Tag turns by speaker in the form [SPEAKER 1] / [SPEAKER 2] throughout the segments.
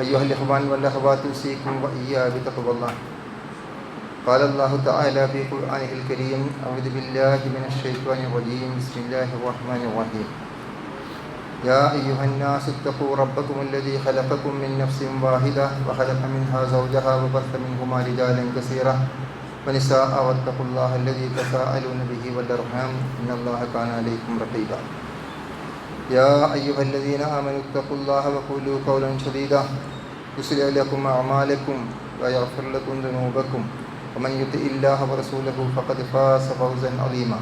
[SPEAKER 1] أيها الإخوان والأخوات أوصيكم وإياي بتقوى الله قال الله تعالى في قرآنه الكريم أعوذ بالله من الشيطان الرجيم بسم الله الرحمن الرحيم يا أيها الناس اتقوا ربكم الذي خلقكم من نفس واحدة وخلق منها زوجها وبث منهما رجالا كثيرا ونساء واتقوا الله الذي تساءلون به والأرحام إن الله كان عليكم رقيبا يا أيها الذين آمنوا اتقوا الله وقولوا قولا سديدا يصلح لكم أعمالكم ويغفر لكم ذنوبكم ومن يطع الله ورسوله فقد فاز فوزا عظيما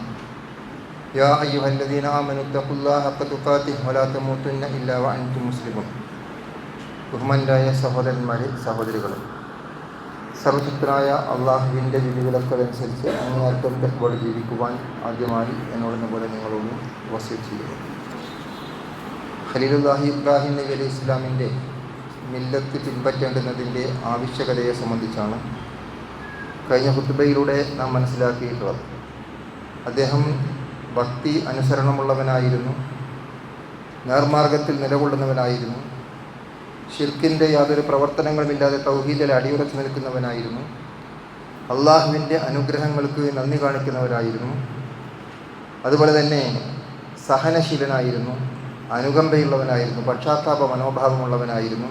[SPEAKER 1] يا أيها الذين آمنوا اتقوا الله حق تقاته ولا تموتن إلا وأنتم مسلمون ബഹുമാനായ സഹോദരന്മാരെ സഹോദരികളും സർവശക്തനായ അള്ളാഹുവിൻ്റെ വിധിവിലക്കതനുസരിച്ച് അങ്ങേയറ്റം തെക്കോടെ ജീവിക്കുവാൻ ആദ്യമായി എന്നോടെന്ന പോലെ നിങ്ങളോട് വസ്തു ചെയ്യുന്നു ഖലീലുല്ലാഹി ഇബ്രാഹിം നബി അലൈഹി ഇസ്ലാമിന്റെ മില്ലത്ത് പിൻപറ്റേണ്ടുന്നതിന്റെ ആവശ്യകതയെ സംബന്ധിച്ചാണ് കഴിഞ്ഞ കുത്തുബയിലൂടെ നാം മനസ്സിലാക്കിയിട്ടുള്ളത്. അദ്ദേഹം ഭക്തി അനുസരണമുള്ളവനായിരുന്നു നേർമാർഗത്തിൽ നിലകൊള്ളുന്നവനായിരുന്നു ഷിർക്കിന്റെ യാതൊരു പ്രവർത്തനങ്ങളുമില്ലാതെ തൗഹീദിൽ അടിയുറച്ചു നിൽക്കുന്നവനായിരുന്നു അള്ളാഹുവിന്റെ അനുഗ്രഹങ്ങൾക്ക് നന്ദി കാണിക്കുന്നവരായിരുന്നു അതുപോലെ തന്നെ സഹനശീലനായിരുന്നു അനുകമ്പയുള്ളവനായിരുന്നു പക്ഷാത്താപ മനോഭാവമുള്ളവനായിരുന്നു.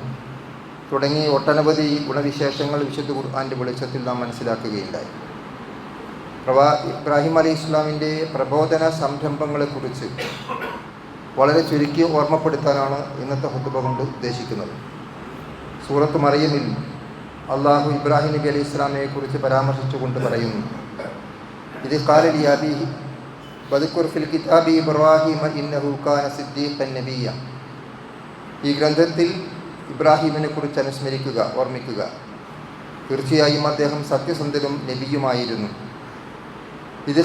[SPEAKER 1] തുടങ്ങി ഒട്ടനവധി ഗുണവിശേഷങ്ങൾ വിശുദ്ധ ഖുർആാന്റെ വെളിച്ചത്തിൽ നാം മനസ്സിലാക്കുകയുണ്ടായി. പ്രവാ ഇബ്രാഹിം അലി ഇസ്ലാമിന്റെ പ്രബോധന സംരംഭങ്ങളെക്കുറിച്ച് വളരെ ചുരുക്കി ഓർമ്മപ്പെടുത്താനാണ് ഇന്നത്തെ ഹുത്തുബ കൊണ്ട് ഉദ്ദേശിക്കുന്നത്. സൂറത്ത് മറിയമിൽ അള്ളാഹു ഇബ്രാഹിം നബി അലി ഇസ്ലാമിയെക്കുറിച്ച് പരാമർശിച്ചുകൊണ്ട് പറയുന്നു ഇത് കാലലി അബി ഫിൽ കിതാബി ഇബ്രാഹിം ഇന്നഹു ഈ ഗ്രന്ഥത്തിൽ ഇബ്രാഹിമിനെ കുറിച്ച് അനുസ്മരിക്കുക ഓർമ്മിക്കുക. തീർച്ചയായും അദ്ദേഹം സത്യസന്ധനും നബിയുമായിരുന്നു. ഇത്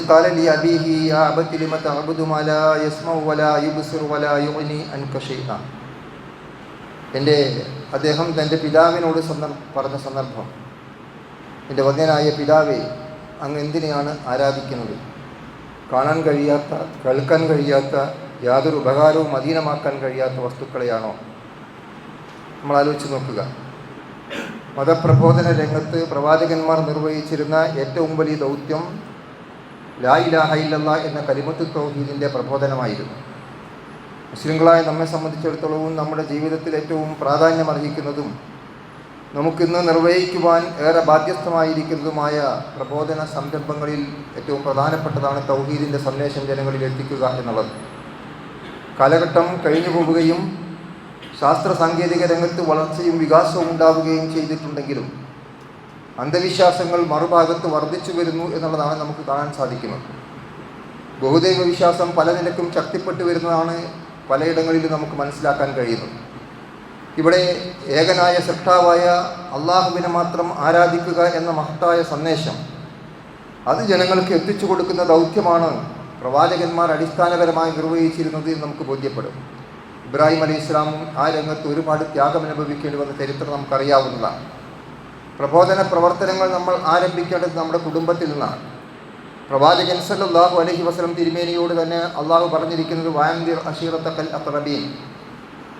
[SPEAKER 1] എന്റെ അദ്ദേഹം തന്റെ പിതാവിനോട് സന്ദർഭ പറഞ്ഞ സന്ദർഭം. എന്റെ വന്യനായ പിതാവെ അങ്ങ് എന്തിനെയാണ് ആരാധിക്കുന്നത്? കാണാൻ കഴിയാത്ത കേൾക്കാൻ കഴിയാത്ത യാതൊരു ഉപകാരവും അധീനമാക്കാൻ കഴിയാത്ത വസ്തുക്കളെയാണോ? നമ്മൾ ആലോചിച്ച് നോക്കുക. മതപ്രബോധന രംഗത്ത് പ്രവാചകന്മാർ നിർവഹിച്ചിരുന്ന ഏറ്റവും വലിയ ദൗത്യം ലാ ഇലാഹ ഇല്ലല്ല എന്ന കലിമത്ത് തൗഹീദിന്റെ പ്രബോധനമായിരുന്നു. മുസ്ലിങ്ങളായ നമ്മെ സംബന്ധിച്ചിടത്തോളവും നമ്മുടെ ജീവിതത്തിൽ ഏറ്റവും പ്രാധാന്യം അർഹിക്കുന്നതും നമുക്കിന്ന് നിർവഹിക്കുവാൻ ഏറെ ബാധ്യസ്ഥമായിരിക്കുന്നതുമായ പ്രബോധന സംരംഭങ്ങളിൽ ഏറ്റവും പ്രധാനപ്പെട്ടതാണ് തൗഹീദിന്റെ സന്ദേശം ജനങ്ങളിൽ എത്തിക്കുക എന്നുള്ളത്. കാലഘട്ടം കഴിഞ്ഞു പോവുകയും ശാസ്ത്ര സാങ്കേതിക രംഗത്ത് വളർച്ചയും വികാസവും ഉണ്ടാവുകയും ചെയ്തിട്ടുണ്ടെങ്കിലും അന്ധവിശ്വാസങ്ങൾ മറുഭാഗത്ത് വർദ്ധിച്ചു വരുന്നു എന്നുള്ളതാണ് നമുക്ക് കാണാൻ സാധിക്കുന്നത്. ബഹുദൈവ വിശ്വാസം പല നിലക്കും ശക്തിപ്പെട്ടു വരുന്നതാണ് പലയിടങ്ങളിലും നമുക്ക് മനസ്സിലാക്കാൻ കഴിയുന്നത്. ഇവിടെ ഏകനായ സൃഷ്ടാവായ അള്ളാഹുവിനെ മാത്രം ആരാധിക്കുക എന്ന മഹത്തായ സന്ദേശം. അത് ജനങ്ങൾക്ക് എത്തിച്ചു കൊടുക്കുന്ന ദൗത്യമാണ് പ്രവാചകന്മാർ അടിസ്ഥാനപരമായി നിർവഹിച്ചിരുന്നത് എന്ന് നമുക്ക് ബോധ്യപ്പെടും. ഇബ്രാഹിം അലി ഇസ്ലാമും ആ രംഗത്ത് ഒരുപാട് ത്യാഗം അനുഭവിക്കേണ്ടി വന്ന ചരിത്രം നമുക്കറിയാവുന്നതാണ്. പ്രബോധന പ്രവർത്തനങ്ങൾ നമ്മൾ ആരംഭിക്കേണ്ടത് നമ്മുടെ കുടുംബത്തിൽ നിന്നാണ്. പ്രവാചകൻ സല്ലാഹു അലഹി വസ്ലം തിരുമേനിയോട് തന്നെ അള്ളാഹു പറഞ്ഞിരിക്കുന്നത് വായന്തിർ അഷീറത്തക്കൽ അത്രബീൻ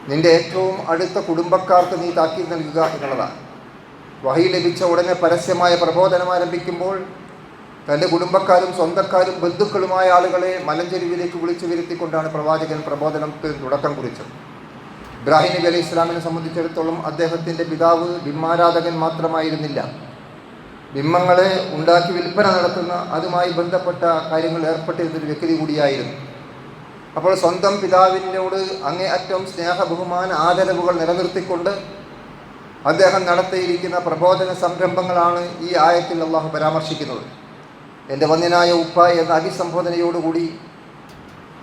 [SPEAKER 1] നിന്റെ ഏറ്റവും അടുത്ത കുടുംബക്കാർക്ക് നീ താക്കീത് നൽകുക എന്നുള്ളതാണ്. വഹി ലഭിച്ച ഉടനെ പരസ്യമായ പ്രബോധനം ആരംഭിക്കുമ്പോൾ തന്റെ കുടുംബക്കാരും സ്വന്തക്കാരും ബന്ധുക്കളുമായ ആളുകളെ മലഞ്ചെരുവിലേക്ക് വിളിച്ചു വരുത്തിക്കൊണ്ടാണ് പ്രവാചകൻ പ്രബോധനത്തിന് തുടക്കം കുറിച്ചത്. ഇബ്രാഹിം നബി അലൈഹി ഇസ്ലാമിനെ സംബന്ധിച്ചിടത്തോളം അദ്ദേഹത്തിന്റെ പിതാവ് ബിംബാരാധകൻ മാത്രമായിരുന്നില്ല. ബിംബങ്ങളെ ഉണ്ടാക്കി വിൽപ്പന നടത്തുന്ന അതുമായി ബന്ധപ്പെട്ട കാര്യങ്ങൾ ഏർപ്പെട്ടിരുന്നൊരു വ്യക്തി കൂടിയായിരുന്നു. അപ്പോൾ സ്വന്തം പിതാവിനോട് അങ്ങേയറ്റം സ്നേഹ ബഹുമാന ആദരവുകൾ നിലനിർത്തിക്കൊണ്ട് അദ്ദേഹം നടത്തിയിരിക്കുന്ന പ്രബോധന സംരംഭങ്ങളാണ് ഈ ആയത്തിൽ അള്ളാഹു പരാമർശിക്കുന്നത്. എന്റെ വന്യനായ ഉപ്പ എന്ന അഭിസംബോധനയോടുകൂടി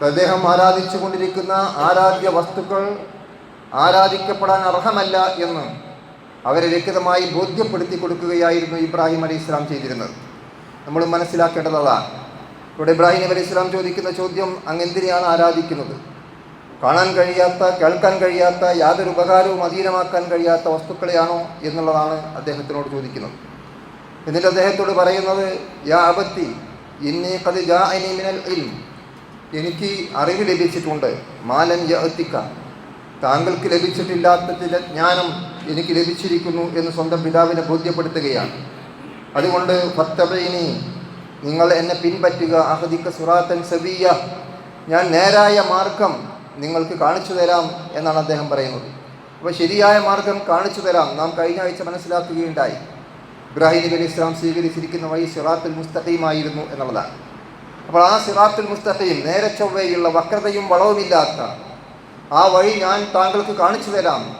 [SPEAKER 1] അദ്ദേഹം ആരാധിച്ചു കൊണ്ടിരിക്കുന്ന ആരാധ്യ വസ്തുക്കൾ ആരാധിക്കപ്പെടാൻ അർഹമല്ല എന്ന് അവരെ വ്യക്തമായി ബോധ്യപ്പെടുത്തി കൊടുക്കുകയായിരുന്നു ഇബ്രാഹിം അലി ഇസ്ലാം ചെയ്തിരുന്നത്. നമ്മൾ മനസ്സിലാക്കേണ്ടതാണ് ഇവിടെ ഇബ്രാഹിം അലി ഇസ്ലാം ചോദിക്കുന്ന ചോദ്യം അങ്ങ് എന്തിനെയാണ് ആരാധിക്കുന്നത്? കാണാൻ കഴിയാത്ത കേൾക്കാൻ കഴിയാത്ത യാതൊരു ഉപകാരവും അധീനമാക്കാൻ കഴിയാത്ത വസ്തുക്കളെയാണോ എന്നുള്ളതാണ് അദ്ദേഹത്തിനോട് ചോദിക്കുന്നത്. എന്നിട്ട് അദ്ദേഹത്തോട് പറയുന്നത് യാ അബത്തി ഇന്നി കത് ജാ മിനൽ ഇൽം. എനിക്ക് അറിവ് ലഭിച്ചിട്ടുണ്ട്. മാലൻ യത്തിക്ക താങ്കൾക്ക് ലഭിച്ചിട്ടില്ലാത്ത ചില ജ്ഞാനം എനിക്ക് ലഭിച്ചിരിക്കുന്നു എന്ന് സ്വന്തം പിതാവിനെ ബോധ്യപ്പെടുത്തുകയാണ്. അതുകൊണ്ട് ഫത്തബൈനി നിങ്ങൾ എന്നെ പിൻപറ്റുക അഹദിക്ക സുറാത്തൻ സബിയ ഞാൻ നേരായ മാർഗം നിങ്ങൾക്ക് കാണിച്ചു തരാം എന്നാണ് അദ്ദേഹം പറയുന്നത്. അപ്പോൾ ശരിയായ മാർഗം കാണിച്ചു തരാം. നാം കഴിഞ്ഞ ആഴ്ച മനസ്സിലാക്കുകയുണ്ടായി. ഇബ്രാഹിം നബി അലൈഹി ഇസ്ലാം സ്വീകരിച്ചിരിക്കുന്ന വഴി സിറാത്തുൽ മുസ്തഖീമായിരുന്നു എന്നുള്ളതാണ്. അപ്പോൾ ആ സിറാത്തുൽ മുസ്തഖീം നേരെ ചൊവ്വയുള്ള വക്രതയും വളവുമില്ലാത്ത ആ വഴി ഞാൻ താങ്കൾക്ക് കാണിച്ചു തരാം.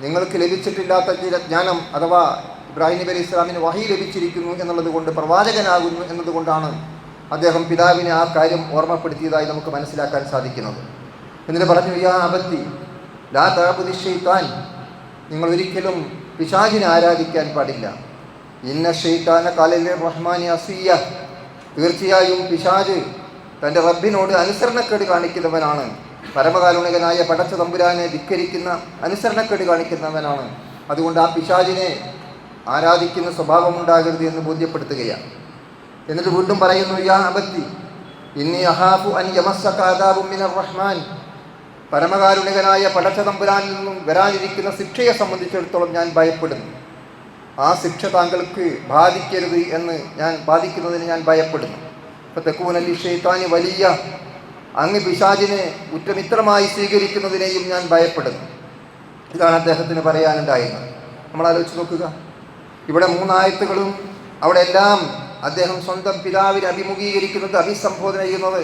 [SPEAKER 1] നിങ്ങൾക്ക് ലഭിച്ചിട്ടില്ലാത്ത ചില ജ്ഞാനം അഥവാ ഇബ്രാഹിം നബി അലൈഹി ഇസ്ലാമിന് വഹി ലഭിച്ചിരിക്കുന്നു എന്നുള്ളത് കൊണ്ട് പ്രവാചകനാകുന്നു എന്നതുകൊണ്ടാണ് അദ്ദേഹം പിതാവിനെ ആ കാര്യം ഓർമ്മപ്പെടുത്തിയതായി നമുക്ക് മനസ്സിലാക്കാൻ സാധിക്കുന്നത്. എന്നിട്ട് പറഞ്ഞു യാ അബത്തി ലാ താബുദി ഷെയ്ത്താൻ നിങ്ങൾ ഒരിക്കലും പിശാചിനെ ആരാധിക്കാൻ പാടില്ല. ഇന്ന ഷെയ്ത്താന കാലിലെ റഹ്മാനി അസിയ. തീർച്ചയായും പിശാജ് തന്റെ റബ്ബിനോട് അനുസരണക്കേട് കാണിക്കുന്നവനാണ്. പരമകാരുണികനായ പടച്ച തമ്പുരാനെ ധിക്കരിക്കുന്ന അനുസരണക്കേട് കാണിക്കുന്നവനാണ്. അതുകൊണ്ട് ആ പിശാജിനെ ആരാധിക്കുന്ന സ്വഭാവമുണ്ടാകരുത് എന്ന് ബോധ്യപ്പെടുത്തുകയാണ്. എന്നിട്ട് വീണ്ടും പറയുന്നു യാ അബത്തി ഇന്നി അഹാഫു അൻ യമസ്സകാദാബും മിനർ റഹ്മാൻ. പരമകാരുണികനായ പടച്ച തമ്പുരാനിൽ നിന്നും വരാനിരിക്കുന്ന ശിക്ഷയെ സംബന്ധിച്ചിടത്തോളം ഞാൻ ഭയപ്പെടുന്നു. ആ ശിക്ഷ താങ്കൾക്ക് ബാധിക്കരുത് എന്ന് ഞാൻ ബാധിക്കുന്നതിന് ഞാൻ ഭയപ്പെടുന്നു. ഇപ്പം തെക്കൂനല്ലി ഷെയ്ത്താൻ വലിയ അങ്ങ് പിശാജിനെ ഉറ്റമിത്രമായി സ്വീകരിക്കുന്നതിനെയും ഞാൻ ഭയപ്പെടുന്നു. ഇതാണ് അദ്ദേഹത്തിന് പറയാനുണ്ടായിരുന്നത്. നമ്മൾ ആലോചിച്ച് നോക്കുക. ഇവിടെ മൂന്നായത്തുകളും അവിടെ എല്ലാം അദ്ദേഹം സ്വന്തം പിതാവിനെ അഭിമുഖീകരിക്കുന്നത് അഭിസംബോധന ചെയ്യുന്നത്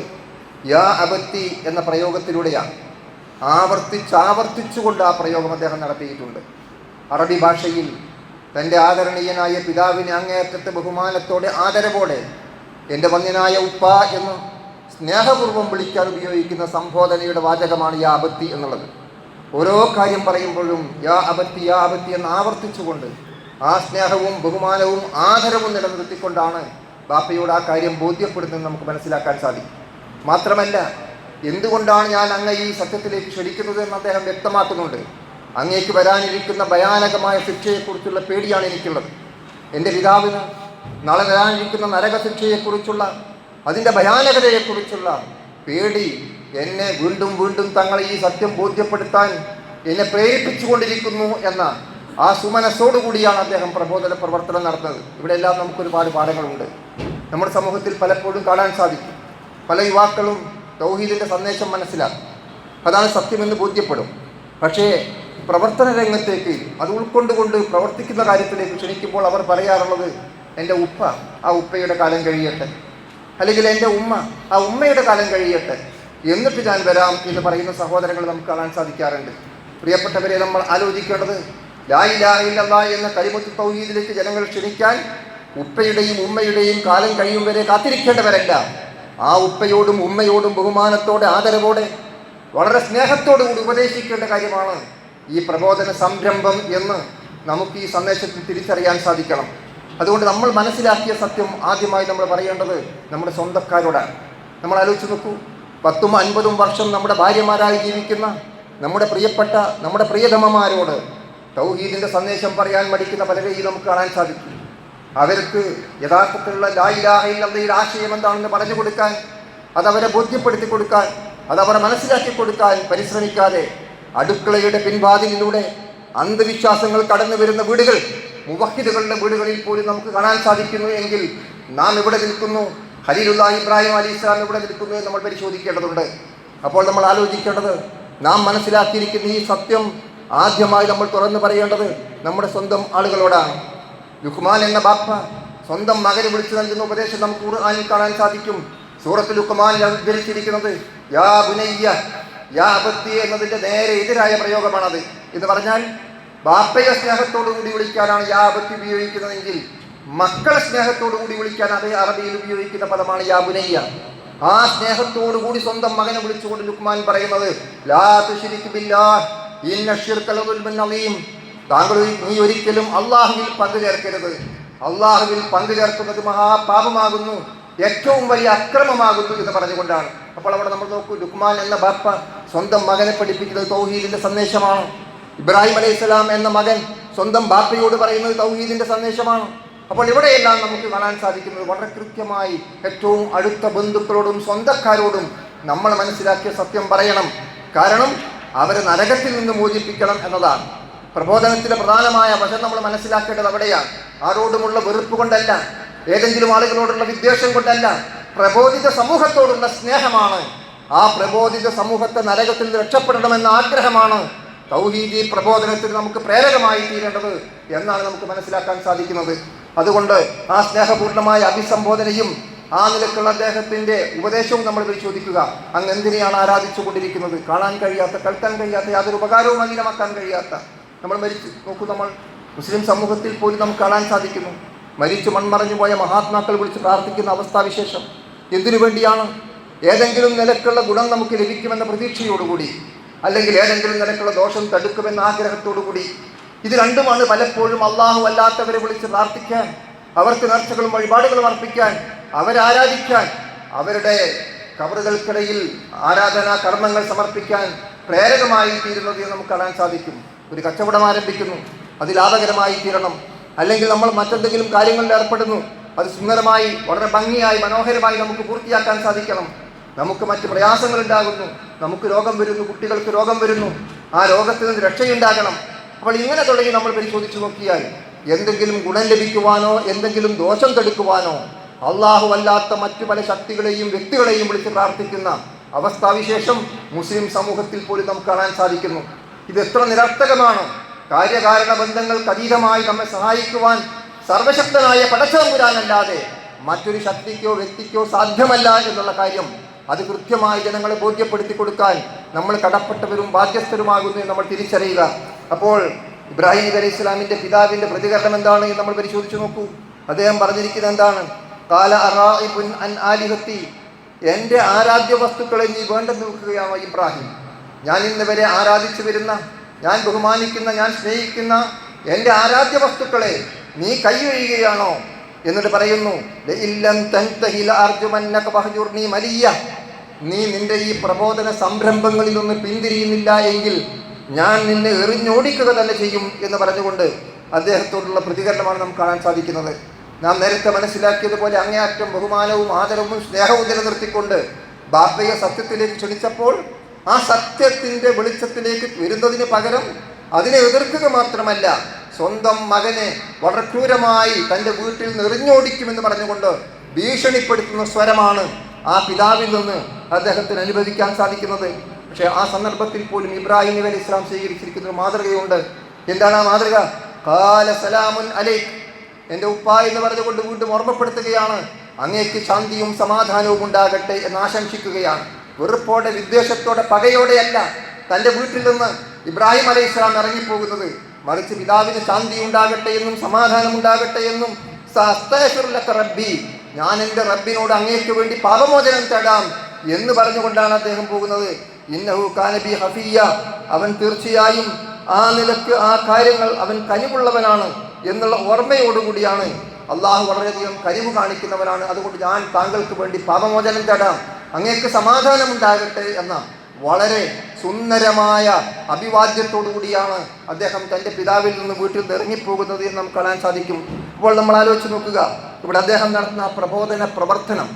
[SPEAKER 1] യാ അബത്തി എന്ന പ്രയോഗത്തിലൂടെയാണ്. ആവർത്തിച്ചാവർത്തിച്ചുകൊണ്ട് ആ പ്രയോഗം അദ്ദേഹം നടത്തിയിട്ടുണ്ട്. അറബി ഭാഷയിൽ തന്റെ ആദരണീയനായ പിതാവിനെ അങ്ങേയറ്റത്തെ ബഹുമാനത്തോടെ ആദരവോടെ എന്റെ വന്യനായ ഉപ്പ എന്ന് സ്നേഹപൂർവം വിളിക്കാൻ ഉപയോഗിക്കുന്ന സംബോധനയുടെ വാചകമാണ് യാ അബത്തി എന്നുള്ളത്. ഓരോ കാര്യം പറയുമ്പോഴും യാ അബത്തി യാ അബത്തി എന്ന് ആവർത്തിച്ചുകൊണ്ട് ആ സ്നേഹവും ബഹുമാനവും ആദരവും നിലനിർത്തിക്കൊണ്ടാണ് ബാപ്പയോട് ആ കാര്യം ബോധ്യപ്പെടുന്നത് നമുക്ക് മനസ്സിലാക്കാൻ സാധിക്കും. മാത്രമല്ല എന്തുകൊണ്ടാണ് ഞാൻ അങ്ങ് ഈ സത്യത്തിലേക്ക് ക്ഷണിക്കുന്നത് എന്ന് അദ്ദേഹം വ്യക്തമാക്കുന്നുണ്ട്. അങ്ങേക്ക് വരാനിരിക്കുന്ന ഭയാനകമായ ശിക്ഷയെക്കുറിച്ചുള്ള പേടിയാണ് എനിക്കുള്ളത്. എന്റെ പിതാവിന് നാളെ വരാനിരിക്കുന്ന നരക നരകശിക്ഷയെക്കുറിച്ചുള്ള അതിന്റെ ഭയാനകതയെക്കുറിച്ചുള്ള പേടി എന്നെ വീണ്ടും വീണ്ടും തങ്ങളെ ഈ സത്യം ബോധ്യപ്പെടുത്താൻ എന്നെ പ്രേരിപ്പിച്ചുകൊണ്ടിരിക്കുന്നു എന്ന ആ സുമനസ്സോടുകൂടിയാണ് അദ്ദേഹം പ്രബോധന പ്രവർത്തനം നടത്തുന്നത്. ഇവിടെ എല്ലാം നമുക്കൊരുപാട് പാഠങ്ങളുണ്ട്. നമ്മുടെ സമൂഹത്തിൽ പലപ്പോഴും കാണാൻ സാധിക്കും. പല യുവാക്കളും തൗഹീദിന്റെ സന്ദേശം മനസ്സിലാക്കും. അതാണ് സത്യമെന്ന് ബോധ്യപ്പെടും. പക്ഷേ പ്രവർത്തന രംഗത്തേക്ക് അത് ഉൾക്കൊണ്ടുകൊണ്ട് പ്രവർത്തിക്കുന്ന കാര്യത്തിലേക്ക് ക്ഷണിക്കുമ്പോൾ അവർ പറയാറുള്ളത് എന്റെ ഉപ്പ ആ ഉപ്പയുടെ കാലം കഴിയട്ടെ. അല്ലെങ്കിൽ എന്റെ ഉമ്മ ആ ഉമ്മയുടെ കാലം കഴിയട്ടെ. എന്നിട്ട് ഞാൻ വരാം എന്ന് പറയുന്ന സഹോദരങ്ങൾ നമുക്ക് കാണാൻ സാധിക്കാറുണ്ട്. പ്രിയപ്പെട്ടവരെ നമ്മൾ ആലോചിക്കേണ്ടത് എന്ന കരിമുത്ത് തൗഹീദിലേക്ക് ജനങ്ങൾ ക്ഷണിക്കാൻ ഉപ്പയുടെയും ഉമ്മയുടെയും കാലം കഴിയും വരെ കാത്തിരിക്കേണ്ടവരല്ല. ആ ഉപ്പയോടും ഉമ്മയോടും ബഹുമാനത്തോടെ ആദരവോടെ വളരെ സ്നേഹത്തോടുകൂടി ഉപദേശിക്കേണ്ട കാര്യമാണ് ഈ പ്രബോധന സംരംഭം എന്ന് നമുക്ക് ഈ സന്ദേശത്തിൽ തിരിച്ചറിയാൻ സാധിക്കണം. അതുകൊണ്ട് നമ്മൾ മനസ്സിലാക്കിയ സത്യം ആദ്യമായി നമ്മൾ പറയേണ്ടത് നമ്മുടെ സ്വന്തക്കാരോടാണ്. നമ്മൾ ആലോചിച്ച് നോക്കൂ പത്തും അൻപതും വർഷം നമ്മുടെ ഭാര്യമാരായി ജീവിക്കുന്ന നമ്മുടെ പ്രിയപ്പെട്ട നമ്മുടെ പ്രിയതമമാരോട് തൗഹീദിന്റെ സന്ദേശം പറയാൻ മടിക്കുന്ന പലരെയും നമുക്ക് കാണാൻ സാധിക്കും. അവർക്ക് യഥാർത്ഥത്തിലുള്ള ലായിലാഹയിലുള്ള ആശയം എന്താണെന്ന് പറഞ്ഞു കൊടുക്കാൻ അതവരെ ബോധ്യപ്പെടുത്തി കൊടുക്കാൻ അതവരെ മനസ്സിലാക്കി കൊടുക്കാൻ പരിശ്രമിക്കാതെ അടുക്കളയുടെ പിൻവാതിലിലൂടെ അന്ധവിശ്വാസങ്ങൾ കടന്നു വരുന്ന വീടുകൾ മുവഹിദുകളുടെ വീടുകളിൽ പോലും നമുക്ക് കാണാൻ സാധിക്കുന്നു എങ്കിൽ നാം ഇവിടെ നിൽക്കുന്നു? ഹലീലുള്ള ഇബ്രാഹിം അലി ഇസ്ലാം ഇവിടെ നിൽക്കുന്നു എന്ന് നമ്മൾ പരിശോധിക്കേണ്ടതുണ്ട്. അപ്പോൾ നമ്മൾ ആലോചിക്കേണ്ടത് നാം മനസ്സിലാക്കിയിരിക്കുന്ന ഈ സത്യം ആദ്യമായി നമ്മൾ തുറന്നു പറയേണ്ടത് നമ്മുടെ സ്വന്തം ആളുകളോടാണ്. ലുഹ്മാൻ എന്ന ബാപ്പ സ്വന്തം മകന് വിളിച്ചു നൽകുന്ന ഉപദേശം നമുക്ക് ഖുർആനിൽ കാണാൻ സാധിക്കും. സൂറത്ത് ലുക്മാനിൽ ഉദ്ധരിച്ചിരിക്കുന്നത് യാ ബുനയ്യ യാ അബത്തി എന്നതിന്റെ നേരെ എതിരായ പ്രയോഗമാണത്. എന്ന് പറഞ്ഞാൽ ബാപ്പയെ സ്നേഹത്തോടു കൂടി വിളിക്കാനാണ് യാ അബത്തി ഉപയോഗിക്കുന്നതെങ്കിൽ മക്കളെ സ്നേഹത്തോടു കൂടി വിളിക്കാൻ അതേ അറബിയിൽ ഉപയോഗിക്കുന്ന പദമാണ് യാ ബുനയ്യ. ആ സ്നേഹത്തോടു കൂടി സ്വന്തം മകനെ വിളിച്ചുകൊണ്ട് ലുക്മാൻ പറയുന്നത് ലാ തുശ്രിക് താങ്കൾ നീ ഒരിക്കലും അള്ളാഹുവിൽ പങ്കു ചേർക്കരുത്. അള്ളാഹുവിൽ പങ്കു ചേർക്കുന്നത് മഹാപാപമാകുന്നു. ഏറ്റവും വലിയ അക്രമമാകുന്നു എന്ന് പറഞ്ഞുകൊണ്ടാണ്. അപ്പോൾ അവിടെ നമ്മൾ നോക്കൂ ലുക്മാൻ എന്ന ബാപ്പ സ്വന്തം മകനെ പഠിപ്പിക്കുന്നത് തൗഹീദിന്റെ സന്ദേശമാണ്. ഇബ്രാഹിം അലൈഹി സ്വലാം എന്ന മകൻ സ്വന്തം ബാപ്പയോട് പറയുന്നത് തൗഹീദിന്റെ സന്ദേശമാണ്. അപ്പോൾ ഇവിടെയെല്ലാം നമുക്ക് കാണാൻ സാധിക്കുന്നത് വളരെ കൃത്യമായി ഏറ്റവും അടുത്ത ബന്ധുക്കളോടും സ്വന്തക്കാരോടും നമ്മൾ മനസ്സിലാക്കിയ സത്യം പറയണം. കാരണം അവരെ നരകത്തിൽ നിന്ന് മോചിപ്പിക്കണം എന്നതാണ്. പ്രബോധനത്തിലെ പ്രധാനമായ വശം നമ്മൾ മനസ്സിലാക്കേണ്ടത് അവിടെയാണ്. ആരോടുമുള്ള വെറുപ്പ് കൊണ്ടല്ല ഏതെങ്കിലും ആളുകളോടുള്ള വിദ്വേഷം കൊണ്ടല്ല പ്രബോധിത സമൂഹത്തോടുള്ള സ്നേഹമാണ്. ആ പ്രബോധിത സമൂഹത്തെ നരകത്തിൽ രക്ഷപ്പെടണമെന്ന ആഗ്രഹമാണ് തൗഹീദി പ്രബോധനത്തിൽ നമുക്ക് പ്രേരകമായി തീരേണ്ടത് എന്നാണ് നമുക്ക് മനസ്സിലാക്കാൻ സാധിക്കുന്നത്. അതുകൊണ്ട് ആ സ്നേഹപൂർണമായ അഭിസംബോധനയും ആ നിലക്കുള്ള അദ്ദേഹത്തിന്റെ ഉപദേശവും നമ്മൾ പരിശോധിക്കുക അങ്ങ് എന്തിനെയാണ് ആരാധിച്ചു കൊണ്ടിരിക്കുന്നത്? കാണാൻ കഴിയാത്ത കേൾക്കാൻ കഴിയാത്ത യാതൊരു ഉപകാരവും അധീനമാക്കാൻ കഴിയാത്ത. നമ്മൾ മരിച്ചു. നോക്കൂ നമ്മൾ മുസ്ലിം സമൂഹത്തിൽ പോലും നമുക്ക് കാണാൻ സാധിക്കുന്നു. മരിച്ചു മൺമറഞ്ഞു പോയ മഹാത്മാക്കൾ വിളിച്ച് പ്രാർത്ഥിക്കുന്ന അവസ്ഥാവിശേഷം. എന്തിനു വേണ്ടിയാണ്? ഏതെങ്കിലും നിലക്കുള്ള ഗുണം നമുക്ക് ലഭിക്കുമെന്ന പ്രതീക്ഷയോടുകൂടി അല്ലെങ്കിൽ ഏതെങ്കിലും നിലക്കുള്ള ദോഷം തടുക്കുമെന്ന ആഗ്രഹത്തോടുകൂടി. ഇത് രണ്ടുമാണ് പലപ്പോഴും അള്ളാഹു അല്ലാത്തവരെ വിളിച്ച് പ്രാർത്ഥിക്കാൻ അവർക്ക് നേർച്ചകളും വഴിപാടുകളും അർപ്പിക്കാൻ അവരാരാധിക്കാൻ അവരുടെ കബറുകൾക്കിടയിൽ ആരാധനാ കർമ്മങ്ങൾ സമർപ്പിക്കാൻ പ്രേരകമായി തീരുന്നത് നമുക്ക് കാണാൻ സാധിക്കും. ഒരു കച്ചവടം ആരംഭിക്കുന്നു അത് ലാഭകരമായി തീരണം. അല്ലെങ്കിൽ നമ്മൾ മറ്റെന്തെങ്കിലും കാര്യങ്ങളിൽ ഏർപ്പെടുന്നു അത് സുന്ദരമായി വളരെ ഭംഗിയായി മനോഹരമായി നമുക്ക് പൂർത്തിയാക്കാൻ സാധിക്കണം. നമുക്ക് മറ്റ് പ്രയാസങ്ങൾ ഉണ്ടാകുന്നു നമുക്ക് രോഗം വരുന്നു കുട്ടികൾക്ക് രോഗം വരുന്നു ആ രോഗത്തിൽ നിന്ന് രക്ഷയുണ്ടാകണം. അപ്പോൾ ഇങ്ങനെ തുടങ്ങി നമ്മൾ പരിശോധിച്ചു നോക്കിയാൽ എന്തെങ്കിലും ഗുണം ലഭിക്കുവാനോ എന്തെങ്കിലും ദോഷം തടുക്കുവാനോ അള്ളാഹു അല്ലാത്ത മറ്റു പല ശക്തികളെയും വ്യക്തികളെയും വിളിച്ച് പ്രാർത്ഥിക്കുന്ന അവസ്ഥാവിശേഷം മുസ്ലിം സമൂഹത്തിൽ പോലും നമുക്ക് കാണാൻ സാധിക്കുന്നു. ഇത് എത്ര നിരർത്ഥകമാണ്. കാര്യകാരണ ബന്ധങ്ങൾക്ക് അതീതമായി നമ്മെ സഹായിക്കുവാൻ സർവശക്തനായ പടച്ചതമ്പുരാനല്ലാതെ മറ്റൊരു ശക്തിക്കോ വ്യക്തിക്കോ സാധ്യമല്ല എന്നുള്ള കാര്യം അത് കൃത്യമായി ജനങ്ങളെ ബോധ്യപ്പെടുത്തി കൊടുക്കാൻ നമ്മൾ കടപ്പെട്ടവരും ബാധ്യസ്ഥരുമാകുന്നു എന്ന് നമ്മൾ തിരിച്ചറിയുക. അപ്പോൾ ഇബ്രാഹിം നബി അലൈഹി ഇസ്ലാമിന്റെ പിതാവിന്റെ പ്രതികരണം എന്താണ് എന്ന് നമ്മൾ പരിശോധിച്ചു നോക്കൂ. അദ്ദേഹം പറഞ്ഞിരിക്കുന്നത് എന്താണ്? കാല അറായിബുൻ അൻ ആലിഹത്തി എന്റെ ആരാധ്യ വസ്തുക്കളെ നീ വേണ്ടെന്ന് നോക്കുകയാണ് ഇബ്രാഹിം? ഞാൻ ഇന്ന് വരെ ആരാധിച്ചു വരുന്ന ഞാൻ ബഹുമാനിക്കുന്ന ഞാൻ സ്നേഹിക്കുന്ന എന്റെ ആരാധ്യ വസ്തുക്കളെ നീ കൈയൊഴിയുകയാണോ? എന്നിട്ട് പറയുന്നു. നീ നിന്റെ ഈ പ്രബോധന സംരംഭങ്ങളിൽ നിന്ന് പിന്തിരിയുന്നില്ല എങ്കിൽ ഞാൻ നിന്നെ എറിഞ്ഞോടിക്കുക തന്നെ ചെയ്യും എന്ന് പറഞ്ഞുകൊണ്ട് അദ്ദേഹത്തോടുള്ള പ്രതികരണമാണ് നമുക്ക് കാണാൻ സാധിക്കുന്നത്. നാം നേരത്തെ മനസ്സിലാക്കിയതുപോലെ അങ്ങേയറ്റം ബഹുമാനവും ആദരവും സ്നേഹവും നിലനിർത്തിക്കൊണ്ട് ബാപ്പയെ സത്യത്തിലേക്ക് ക്ഷണിച്ചപ്പോൾ ആ സത്യത്തിന്റെ വെളിച്ചത്തിലേക്ക് വരുന്നതിന് പകരം അതിനെ എതിർക്കുക മാത്രമല്ല സ്വന്തം മകനെ വളരെ ക്രൂരമായി തന്റെ വീട്ടിൽ നിന്ന് എറിഞ്ഞോടിക്കുമെന്ന് പറഞ്ഞുകൊണ്ട് ഭീഷണിപ്പെടുത്തുന്ന സ്വരമാണ് ആ പിതാവിൽ നിന്ന് അദ്ദേഹത്തിന് അനുവദിക്കാൻ സാധിക്കുന്നത്. പക്ഷേ ആ സന്ദർഭത്തിൽ പോലും ഇബ്രാഹിം നബി അലി ഇസ്ലാം സ്വീകരിച്ചിരിക്കുന്ന ഒരു മാതൃകയുണ്ട്. എന്താണ് ആ മാതൃക? കാല സലാമുൻ അലൈക്. എന്റെ ഉപ്പ എന്ന് പറഞ്ഞുകൊണ്ട് വീണ്ടും ഓർമ്മപ്പെടുത്തുകയാണ്. അങ്ങേക്ക് ശാന്തിയും സമാധാനവും ഉണ്ടാകട്ടെ എന്ന് ആശംസിക്കുകയാണ്. വെറുപ്പോടെ വിദ്വേഷത്തോടെ പകയോടെയല്ല തന്റെ വീട്ടിൽ നിന്ന് ഇബ്രാഹിം അലൈഹി ഇസ്ലാം ഇറങ്ങിപ്പോകുന്നത്. മറിച്ച് പിതാവിന് ശാന്തി ഉണ്ടാകട്ടെ എന്നും സമാധാനം ഉണ്ടാകട്ടെ എന്നും റബ്ബി ഞാൻ എന്റെ റബ്ബിനോട് അങ്ങേക്ക് വേണ്ടി പാപമോചനം തേടാം എന്ന് പറഞ്ഞുകൊണ്ടാണ് അദ്ദേഹം പോകുന്നത്. ഇന്നഹു കാനബി ഹഫിയ അവൻ തീർച്ചയായും ആ നിലയ്ക്ക് ആ കാര്യങ്ങൾ അവൻ കനിവുള്ളവനാണ്. എന്നുള്ള ഓർമ്മയോടുകൂടിയാണ് അള്ളാഹു വളരെയധികം കരിവ് കാണിക്കുന്നവനാണ് അതുകൊണ്ട് ഞാൻ താങ്കൾക്ക് വേണ്ടി പാപമോചനം തേടാം. അങ്ങേക്ക് സമാധാനം ഉണ്ടാകട്ടെ എന്ന വളരെ സുന്ദരമായ അഭിവാദ്യത്തോടു കൂടിയാണ് അദ്ദേഹം തന്റെ പിതാവിൽ നിന്ന് വീട്ടിൽ നിറങ്ങിപ്പോകുന്നത് എന്ന് നമുക്ക് കാണാൻ സാധിക്കും. ഇപ്പോൾ നമ്മൾ ആലോചിച്ച് നോക്കുക. ഇവിടെ അദ്ദേഹം നടത്തുന്ന പ്രബോധന പ്രവർത്തനം